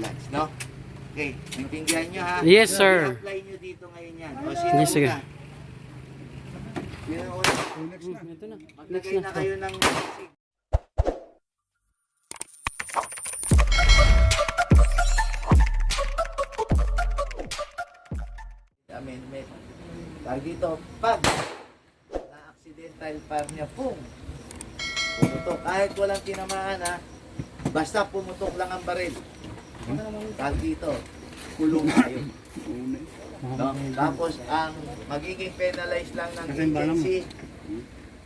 balance, no? Okay, naintindihan nyo ha? Yes, sir. I-apply nyo dito ngayon yan. O, sino Yes, sige. una? Sino una? Ito na. Maglagay na kayo ng amendment. Tawag dito, pag na-accidental fire niya, pum! Pumutok. Kahit walang tinamaan ha, basta pumutok lang ang baril. Tawag dito, kulong kayo. No? Tapos ang magiging penalized lang ng agency,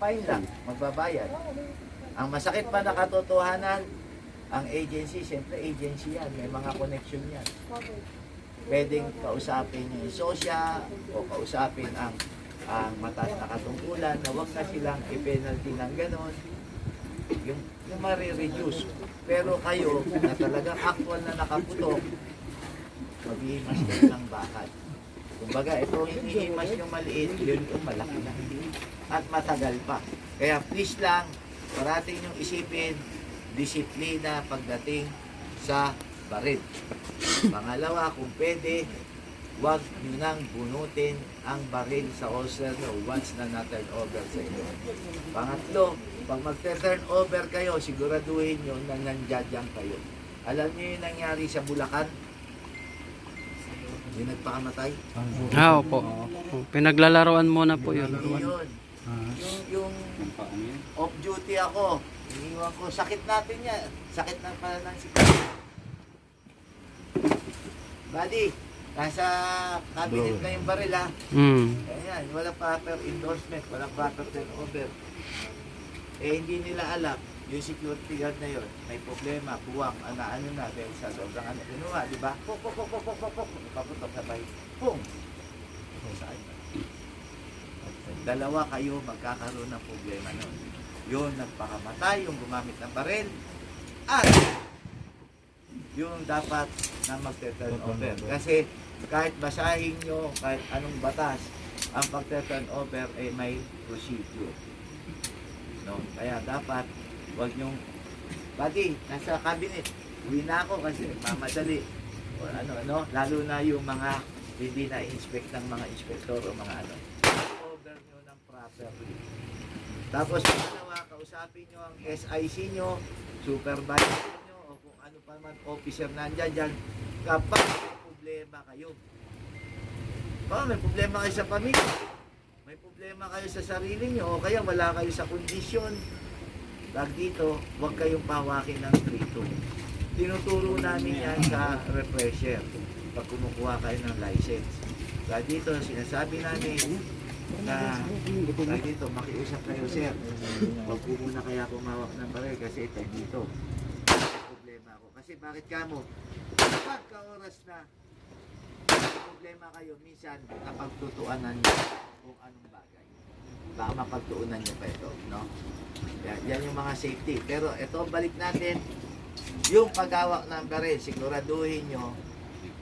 fine lang, magbabayad. Ang masakit pa na katotohanan, ang agency, siyempre agency yan, may mga connection yan. Pwedeng kausapin yung sosya o kausapin ang ang mataas na katungkulan na wag na silang i-penalty ng ganon. Yung, yung marireduce. Pero kayo na talagang actual na nakaputok, maghihimas kayo ng bakal. Kumbaga, ito hinihimas yung maliit, yun yung malaki na. At matagal pa. Kaya please lang, parating yung isipin, disiplina pagdating sa baril. Pangalawa, kung pwede, huwag nyo nang bunutin ang baril sa ulcer nyo once na na-turn over sa inyo. Pangatlo, pag mag-turn over kayo, siguraduhin nyo na nandiyan kayo. Alam nyo yung nangyari sa Bulacan? Yung nagpakamatay? Ah, opo. Pinaglalaroan muna po yun. Yun. Yung, yung off duty ako, iniwan ko, sakit natin yan. Sakit ng palanan si Buddy, nasa cabinet na yung baril ha. Hmm. Ayan, wala proper endorsement, wala proper turnover. Eh, hindi nila alam, yung security guard na yun, may problema, buwang, ano, ano na, dahil sa sobrang ano, kinuha, di ba? Pok, pok, pok, pok, pok, pok, pok, paputok sabay, pum! Saan? Dalawa kayo magkakaroon ng problema nun. Yung nagpakamatay, yung gumamit ng baril, at yung dapat na magte-turn over. Kasi kahit basahin nyo, kahit anong batas, ang pagte-turn over ay may procedure. No? Kaya dapat, wag nyong, buddy, nasa cabinet, uwi na ako kasi mamadali. O ano, ano, lalo na yung mga hindi na inspect ng mga inspektor o mga ano. Over nyo ng properly. Tapos, pangalawa, kausapin nyo ang SIC nyo, supervisor man officer nandyan dyan, kapag may problema kayo. Baka may problema kayo sa pamilya, may problema kayo sa sarili nyo, o kaya wala kayo sa kondisyon, Tag dito, huwag kayong pawakin ng krito. Tinuturo namin yan sa refresher pag kumukuha kayo ng license. Kaya dito, sinasabi namin na dito, makiusap kayo sir. Huwag po muna kaya kumawak ng baril kasi ito dito. Problema ako. Kasi bakit kamo? Pagka oras na may problema kayo, minsan napagtutuanan nyo kung anong bagay. Baka mapagtuunan nyo pa ito, no? Yan, yan yung mga safety. Pero ito, balik natin. Yung paghawak ng baril, siguraduhin nyo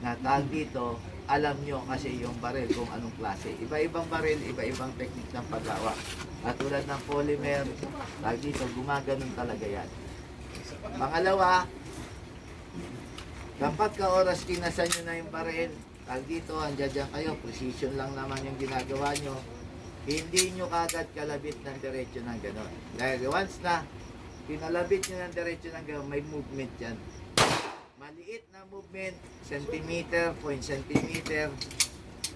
na tag dito, alam nyo kasi yung baril kung anong klase. Iba-ibang baril, iba-ibang technique ng paghawak. At tulad ng polymer, tag dito, gumaganon talaga yan. Pangalawa, kapag ka oras kinasan nyo na yung baril, tag dito, andyan dyan kayo, precision lang naman yung ginagawa nyo, hindi nyo kagad kalabit ng diretso ng ganon. Dahil once na pinalabit nyo ng diretso ng ganon, may movement yan. Maliit na movement, centimeter, point centimeter.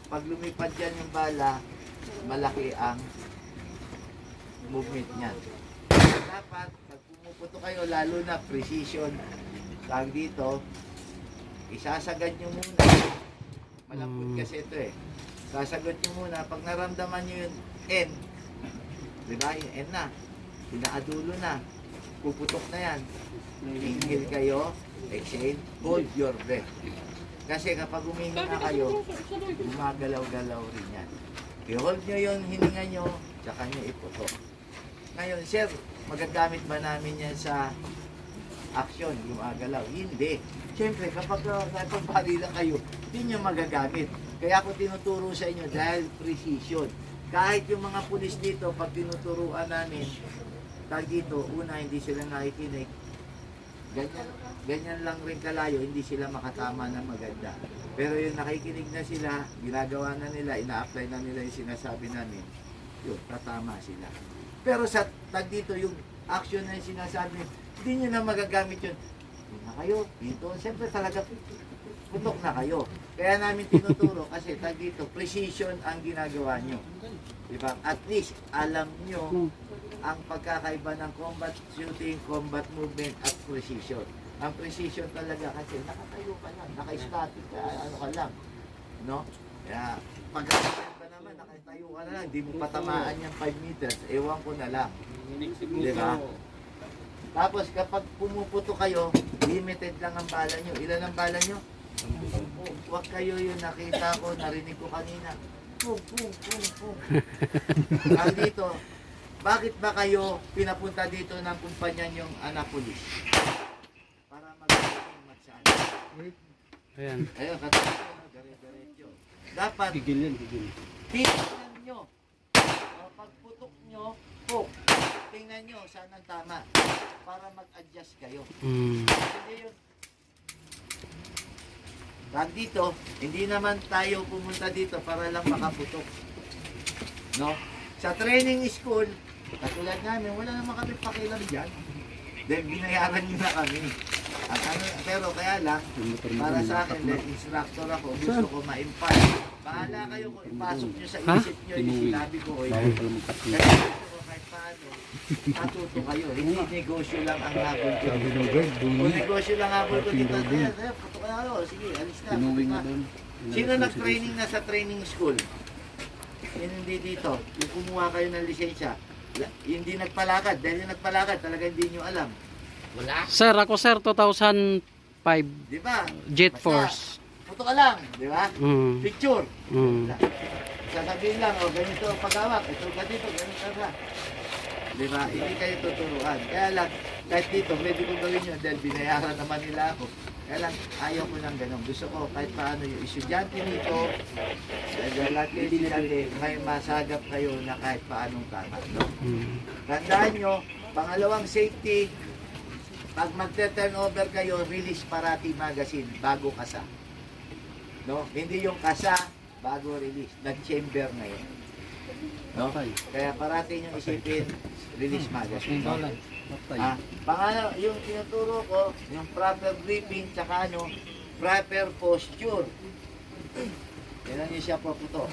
Pag lumipad yan yung bala, malaki ang movement niyan. Dapat, pumuputo kayo, lalo na precision, tag dito, isasagad nyo muna. Malambot Mm. kasi ito eh. Sasagot nyo muna, pag naramdaman nyo yung N, di ba, yung N na, pinakadulo na, puputok na yan. Inhale kayo, exhale, hold your breath. Kasi kapag huminga kayo, gumagalaw-galaw rin yan. I-hold nyo yung hininga nyo, tsaka nyo iputok. Ngayon, sir, magagamit ba namin yan sa action, gumagalaw? Hindi. Siyempre, kapag uh, napapalila kayo, hindi nyo magagamit. Kaya ako tinuturo sa inyo dahil precision. Kahit yung mga pulis dito, pag tinuturuan namin, tag dito, una, hindi sila nakikinig. ganyan, ganyan lang rin kalayo, hindi sila makatama ng maganda. Pero yung nakikinig na sila, ginagawa na nila, ina-apply na nila yung sinasabi namin, yun, tatama sila. Pero sa tag dito, yung action na yung sinasabi, hindi nyo na magagamit yun. Hindi na kayo, dito, siyempre talaga putok na kayo. Kaya namin tinuturo kasi tag dito, precision ang ginagawa nyo. Diba? At least, alam nyo ang pagkakaiba ng combat shooting, combat movement, at precision. Ang precision talaga kasi nakatayo ka lang, naka-static ka, ano ka lang. No? Kaya, pag nakatayo ka na lang, hindi mo patamaan yung 5 meters, ewan ko na lang. Di ba? Tapos kapag pumuputo kayo, limited lang ang bala nyo. Ilan ang bala nyo? Huwag kayo yung nakita ko, narinig ko kanina. Pum, pum, pum, pum. Ang dito, bakit ba kayo pinapunta dito ng kumpanya yung Anapolis? Para mag-training magsaan. Ayan. Ayun, katulad ko, dire-diretso. Dapat, Gigil yan, gigil. tingnan nyo. O, pagputok nyo, hook. Tingnan nyo saan ang tama. Para mag-adjust kayo. Mm. Hindi yun. Dito, hindi naman tayo pumunta dito para lang makaputok. No? Sa training school, katulad namin, wala naman kami pakialam dyan. Then binayaran nyo na kami. Ang ano, pero kaya lang, para sa akin, dahil instructor ako, gusto ko ma-impart. Bahala kayo kung ipasok nyo sa isip nyo yung sinabi ko. Eh. Kaya ko kahit paano, matuto kayo. Hindi negosyo lang ang habol ko. Sabi ng guard, Kung negosyo lang habol ko dito, kaya, kaya, puto ka na ako. Sige, alis na. Tinuwing puto na ka. doon. Sino nag-training na sa training school? Hindi dito. Yung kumuha kayo ng lisensya. Hindi nagpalakad. Dahil yung nagpalakad, talaga hindi nyo alam. Wala. Sir, ako sir, 2005 Di ba? Jet Basta, Force. Puto ka lang. Di ba? Mm. Picture. Mm. Sasabihin lang, oh, ganito ang paghawak. Ito ka dito, ganito ka. Di ba? Hindi kayo tuturuan. Kaya lang, kahit dito, pwede ko gawin yun dahil binayaran naman nila ako. Kaya lang, ayaw ko ng ganun. Gusto ko kahit paano yung estudyante nito, dahil lahat kayo estudyante, may masagap kayo na kahit paanong tama. No? Mm. Tandaan nyo, pangalawang safety, pag magte-turnover kayo, release parati magazine bago kasa. No? Hindi yung kasa, bago release. Nag-chamber na yun. No? Kaya parati nyo isipin, release magazine. No? Ah, pangalawa, yung tinuturo ko, yung proper briefing, tsaka ano, proper posture. Yan ang siya paputo.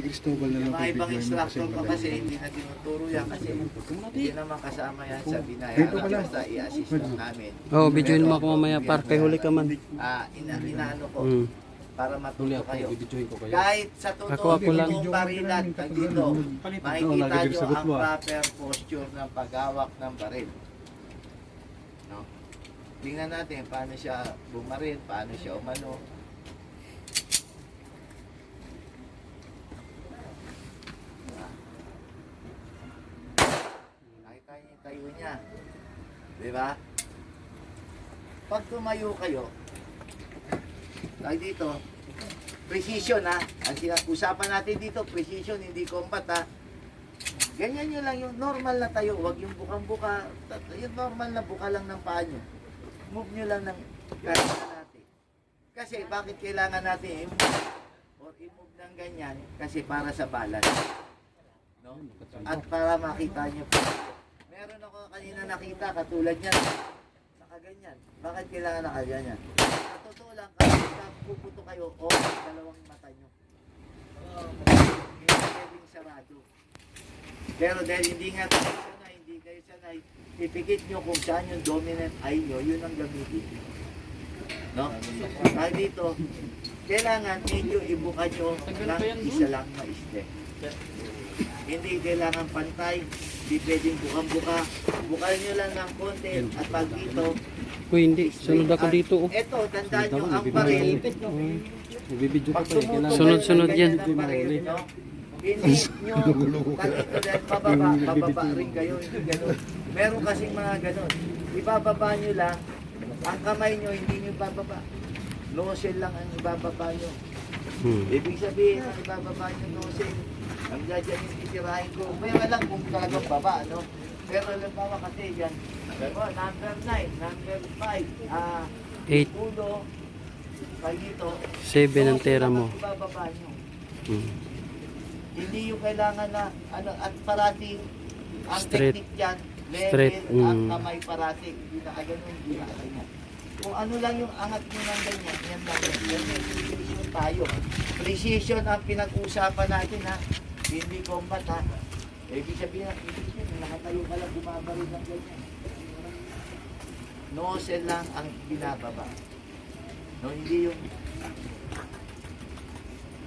Si Cristobal na Yung lang mga ibang pagbigyan mo instructor magaling. kasi hindi na tinuturo yan kasi hindi naman kasama yan sa Dito binayaran. pala. Basta i-assist lang namin. Oh, videoin mo ako mamaya par kay huli ka man. Ah, ina inaano ko Mm. para matuto ako, kayo. bibidyohin ko kayo. Kahit sa Ako, totoo, ako lang. totoong barilan, pag dito, Oo, makikita lagi nyo sagot ang mo, ah. proper posture ng paghawak ng baril. No? Tingnan natin paano siya bumaril, paano siya umano. Nakita niyo yung tayo niya. Di ba? Pag tumayo kayo, tayo dito, precision ha. Ang usapan natin dito, precision, hindi combat ha. Ganyan nyo lang yung normal na tayo, wag yung bukang-buka. Yung normal na buka lang ng paa nyo. Move nyo lang ng kaya natin. Kasi bakit kailangan natin i-move or i-move ng ganyan? Kasi para sa balance. No? At para makita nyo po. Meron ako kanina nakita, katulad niyan. Nakaganyan. Bakit kailangan nakaganyan? Sa totoo lang, kapag puputo kayo, o dalawang mata nyo. Hindi pwedeng sarado. Pero dahil hindi nga sanay, hindi kayo sanay, ipikit nyo kung saan yung dominant eye nyo, yun ang gamitin. No? Dahil dito, kailangan medyo ibuka nyo ng isa lang na step. Hindi kailangan pantay, hindi pwedeng bukang-buka. Bukan nyo lang ng konti at pag dito, Uy, hindi. Sunod ako dito. Oh. eto, tandaan nyo, ang baril. Bibidyo pag ko kayo. tumutok Sunod-sunod yan. baril, no? Hindi nyo, pag ito dahil pababa, pababa rin kayo, hindi ganun. Meron kasing mga ganun. Ibababa nyo lang, ang kamay nyo, hindi nyo bababa. Nozzle lang ang ibababa nyo. Mm. Ibig sabihin, ang ibababa nyo nozzle, hanggang dyan yung titirahin ko. May alam kung talagang baba, no? Pero halimbawa kasi yan, Diba? Number 9, number 5, ah, 8, ulo, pag dito, 7 ang tira mo. Ibababa nyo. Mm. Hindi yung kailangan na, ano, at parati, ang Straight. technique dyan, level Straight, at mm. kamay parati. Hindi na ganun, hindi na ganyan. Kung ano lang yung angat nyo ng ganyan, yan lang yan. Kasi precision tayo. Precision ang pinag-uusapan natin ha. Hindi combat ha. Ibig sabihin ng precision, nakatayo ka lang bumabaril ng ganyan. Nozzle lang ang binababa. No, hindi yung,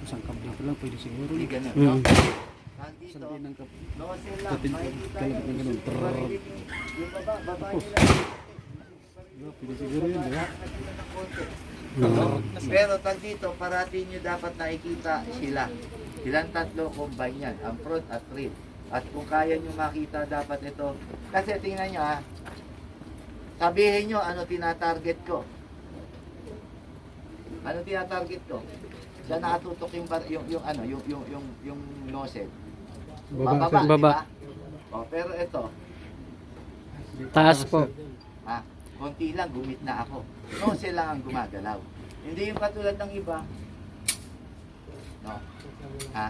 Isang kabla pa lang, pwede siguro. hindi ganun. Mm. No? Nandito, kab... nozzle lang. Makikita yung yung, baba, baba nila. Diba, pwede siguro yun, diba? Mm. Pero tag dito, parati nyo dapat nakikita sila. Silang tatlo combine yan, ang front at rear. At kung kaya nyo makita dapat ito, kasi tingnan nyo ha, sabihin nyo ano tinatarget ko. Ano tinatarget ko? Diyan nakatutok yung, bar- yung, yung ano, yung, yung, yung, yung nozzle. Baba, Bababa, sir. Baba. di ba? O, pero ito, Taas po. ha, konti lang, gumit na ako. Nozzle lang ang gumagalaw. Hindi yung katulad ng iba. No. Ha?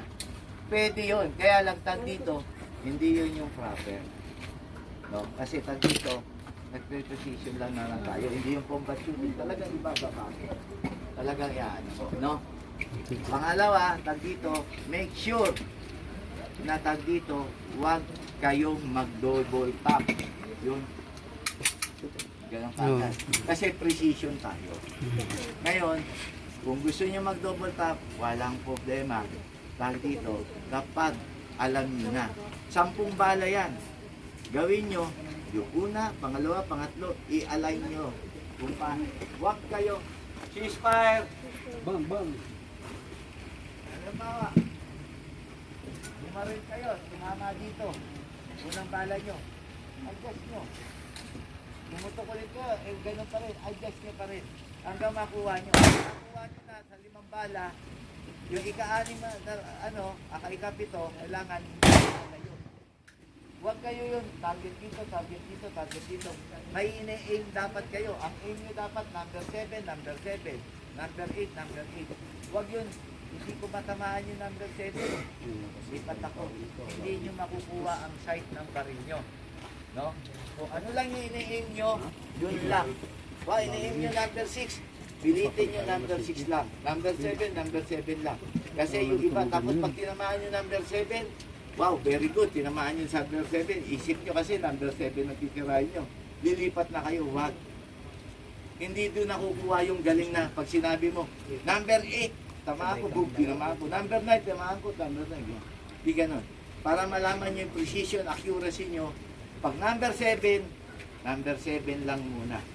Pwede yun. Kaya lang tag dito, hindi yun yung proper. No? Kasi tag dito, nagpe-precision lang na lang tayo. Hindi yung combat shooting. Talagang ibababa. Talagang ko. No? Pangalawa, tag dito, make sure na tag dito, huwag kayong mag-double tap. Yun. Ganun kagad. Kasi precision tayo. Ngayon, kung gusto niyo mag-double tap, walang problema. Tag dito, kapag alam niyo na, sampung bala yan. Gawin nyo, yung una, pangalawa, pangatlo, i-align nyo. Kung pa, huwag kayo, ceasefire, Bang, bang. Halimbawa, bumaril kayo, tumama dito. Unang bala nyo, adjust nyo. Pumutok ulit ko, eh ganun pa rin, adjust nyo pa rin. Hanggang makuha nyo. Makuha nyo na sa limang bala, yung ika-anim ano, aka ikapito, kailangan malayo. Huwag kayo yun, target dito, target dito, target dito. May ine-aim dapat kayo. Ang aim nyo dapat number 7, number 7, number 8, number 8. Huwag yun, hindi ko matamaan yung number 7. Lipat ako. Hindi nyo makukuha ang sight ng baril nyo. No? Kung ano lang yung ine-aim nyo, yun lang. Wa, ine-aim nyo number 6, pilitin nyo number 6 lang. Number 7, number 7 lang. Kasi yung iba, tapos pag tinamaan nyo number 7, wow, very good, tinamaan nyo sa number 7. Isip nyo kasi number 7 na titirahin nyo. Lilipat na kayo, wag. Hindi doon nakukuha yung galing na pag sinabi mo, number 8, tama ako, boom, tinamaan ko. Number 9, tinamaan ko, number 9. Di ganun. Para malaman nyo yung precision, accuracy nyo, pag number 7, number 7 lang muna.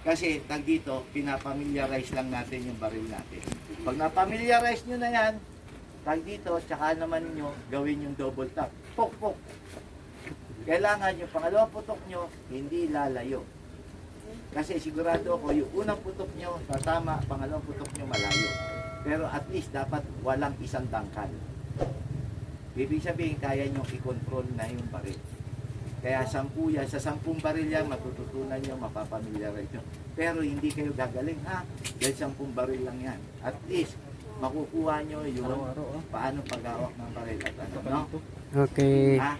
Kasi tag dito, pinapamiliarize lang natin yung baril natin. Pag napamiliarize nyo na yan, tag dito, tsaka naman nyo gawin yung double tap. Pok, pok. Kailangan yung pangalawang putok nyo, hindi lalayo. Kasi sigurado ako, yung unang putok nyo, tatama, pangalawang putok nyo malayo. Pero at least dapat walang isang tangkal. Ibig sabihin, kaya nyo i-control na yung baril. Kaya sampu yan, sa sampung baril yan, matututunan nyo, mapapamilyarize nyo. Pero hindi kayo gagaling, ha? Dahil sampung baril lang yan. At least, makukuha nyo yung ah. paano pag-awak ng baril at ano, no? Okay. Ha?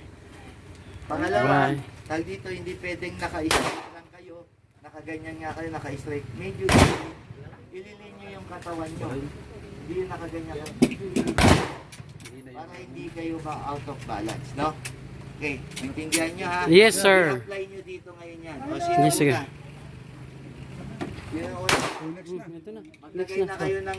Pangalawa, Bye. tag dito, hindi pwedeng naka-straight lang kayo, nakaganyan nga kayo, naka-straight. Medyo ililin, ililin nyo yung katawan nyo. Hindi yung nakaganyan kayo. Para hindi kayo ba out of balance, no? Okay, maintindihan nyo ha? Yes, sir. I-apply nyo dito ngayon yan. O, sino Yes, sige. una? Sino una? Oh, next na. Ito na. Maglagay na kayo ng